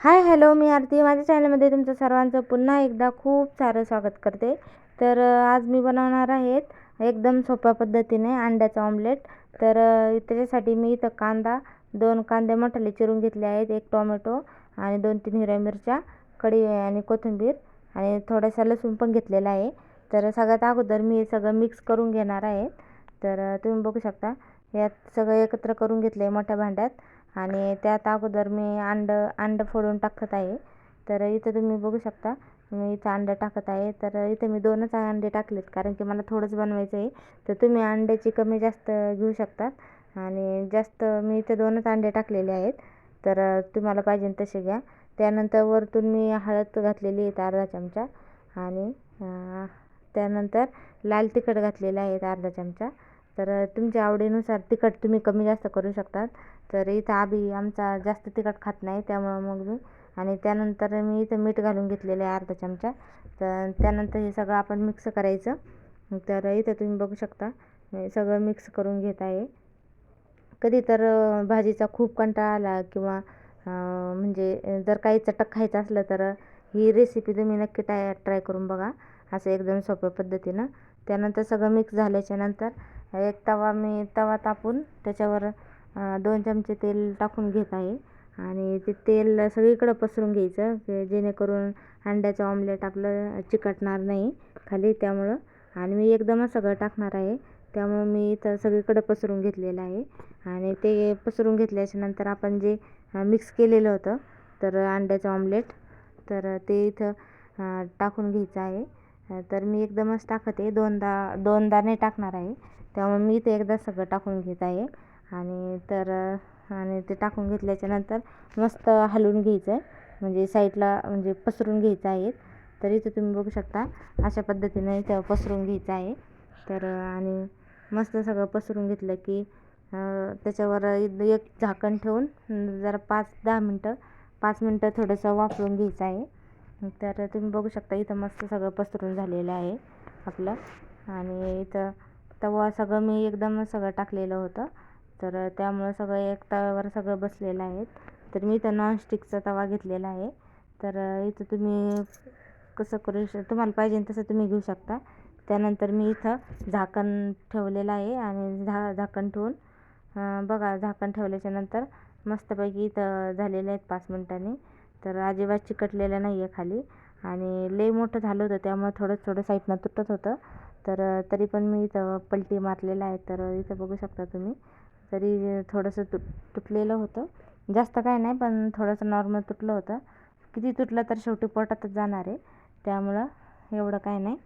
Hi hello मी आरती. माझ्या चॅनलमध्ये तुमचं सर्वांचं पुन्हा एकदा खूप सारं स्वागत करते. तर आज मी बनवणार आहेत एकदम सोप्या पद्धतीने अंड्याचं ऑमलेट. तर त्याच्यासाठी मी इथं कांदा दोन कांदे मोठाले चिरून घेतले आहेत. एक टोमॅटो आणि दोन तीन हिरव्या मिरच्या कढी आणि कोथिंबीर आणि थोडासा लसूण पण घेतलेला आहे. तर सगळ्यात अगोदर मी हे सगळं मिक्स करून घेणार आहे. तर तुम्ही बघू शकता यात सगळं एकत्र करून घेतलं आहे मोठ्या भांड्यात. आणि त्यात अगोदर मी अंडं अंडं फोडून टाकत आहे. तर इथं तुम्ही बघू शकता मी इथं अंडं टाकत आहे. तर इथं मी दोनच अंडे टाकलेत कारण की मला थोडंच बनवायचं आहे. तर तुम्ही अंड्याची कमी जास्त घेऊ शकता आणि जास्त मी इथं दोनच अंडे टाकलेले आहेत. तर तुम्हाला पाहिजे तसे घ्या. त्यानंतर वरतून मी हळद घातलेली आहे अर्धा चमचा. आणि त्यानंतर लाल तिखट घातलेलं आहे अर्धा चमचा. तर तुमच्या आवडीनुसार तिखट तुम्ही कमी जास्त करू शकतात. तर इथं आबी आमचा जास्त तिखट खात नाही त्यामुळं मग मी आणि त्यानंतर मी इथं मीठ घालून घेतलेलं आहे अर्धा चमचा. तर त्यानंतर हे सगळं आपण मिक्स करायचं. तर इथं तुम्ही बघू शकता सगळं मिक्स करून घेत आहे. कधी तर भाजीचा खूप कंटाळा आला किंवा म्हणजे जर काही चटक खायचं असलं तर ही रेसिपी तुम्ही नक्की ट्राय ट्राय करून बघा. असं एकदम सोप्या पद्धतीनं. त्यानंतर सगळं मिक्स झाल्याच्यानंतर एक तवा मी तवा तापून त्याच्यावर दोन चमचे तेल टाकून घेत आहे. आणि ते तेल सगळीकडं पसरून घ्यायचं जेणेकरून अंड्याचं ऑमलेट आपलं चिकटणार नाही खाली त्यामुळं. आणि मी एकदमच सगळं टाकणार आहे त्यामुळं मी इथं सगळीकडं पसरून घेतलेलं आहे. आणि ते पसरून घेतल्याच्या नंतर आपण जे मिक्स केलेलं होतं तर अंड्याचं ऑमलेट तर ते इथं टाकून घ्यायचं आहे. तर मी एकदमच टाकत आहे. दोनदा दोनदा नाही टाकणार आहे. त्यामुळे मी इथे एकदा सगळं टाकून घेत आहे. आणि तर आणि ते टाकून घेतल्याच्यानंतर मस्त हलवून घ्यायचं आहे. म्हणजे साईडला म्हणजे पसरून घ्यायचं आहे. तर इथं तुम्ही बघू शकता अशा पद्धतीने इथं पसरून घ्यायचं आहे. तर आणि मस्त सगळं पसरून घेतलं की त्याच्यावर एक झाकण ठेवून जरा पाच दहा मिनटं पाच मिनटं थोडंसं वापरून घ्यायचं आहे. तर तुम्ही बघू शकता इथं मस्त सगळं पसरून झालेलं आहे आपलं. आणि इथं तवा सगळं मी एकदम सगळं टाकलेलं होतं. तर त्यामुळं सगळं एक तव्यावर सगळं बसलेलं आहे. तर मी इथं नॉनस्टिकचा तवा घेतलेला आहे. तर इथं तुम्ही कसं करू श तुम्हाला पाहिजे तसं तुम्ही घेऊ शकता. त्यानंतर मी इथं झाकण ठेवलेलं आहे आणि झा झाकण ठेवून बघा झाकण ठेवल्याच्या नंतर मस्तपैकी इथं झालेले आहेत पाच मिनटांनी. तर अजिबात चिकटलेलं नाही आहे खाली. आणि लई मोठं झालं होतं त्यामुळं थोडं थोडं साईडनं तुटत होतं. तर तरी पण मी इथं पलटी मारलेलं आहे तर इथं बघू शकता तुम्ही. तरी थोडंसं तुट तुटलेलं होतं. जास्त काय नाही पण थोडंसं नॉर्मल तुटलं होतं. किती तुटलं तर शेवटी पोटातच जाणार आहे. त्यामुळं एवढं काय नाही.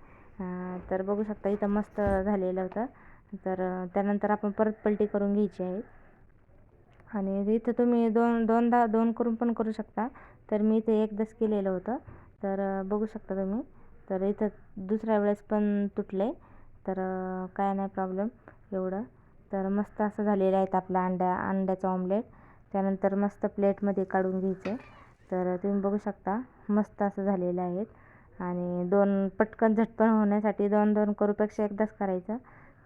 तर बघू शकता इथं मस्त झालेलं होतं. तर त्यानंतर आपण परत पलटी करून घ्यायची आहे. आणि इथं तुम्ही दोन दोनदा दोन करून पण करू शकता. तर मी इथे एकदाच केलेलं होतं. तर बघू शकता तुम्ही. तर इथं दुसऱ्या वेळेस पण तुटले. तर काय नाही प्रॉब्लेम एवढं. तर मस्त असं झालेलं आहेत आपला अंड्या अंड्याचं ऑमलेट त्यानंतर मस्त प्लेटमध्ये काढून घ्यायचं. तर तुम्ही बघू शकता मस्त असं झालेलं आहेत आणि दोन पटकन झटपण होण्यासाठी दोन दोन करूपेक्षा एकदाच करायचं.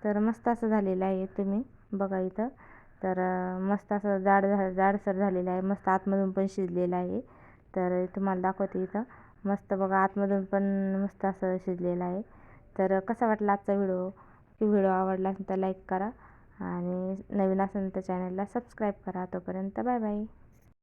तर मस्त असं झालेलं आहे तुम्ही बघा इथं. तर मस्त असं जाड झा जाडसर झालेलं आहे. मस्त आतमधून पण शिजलेलं आहे. तर तुम्हाला दाखवते इथं. मस्त बघा आतमधून पण मस्त असं शिजलेलं आहे. तर कसा वाटला आजचा व्हिडिओ? की व्हिडिओ आवडला असेल तर लाईक करा आणि नवीन असेल तर चॅनलला सबस्क्राईब करा. तोपर्यंत बाय बाय.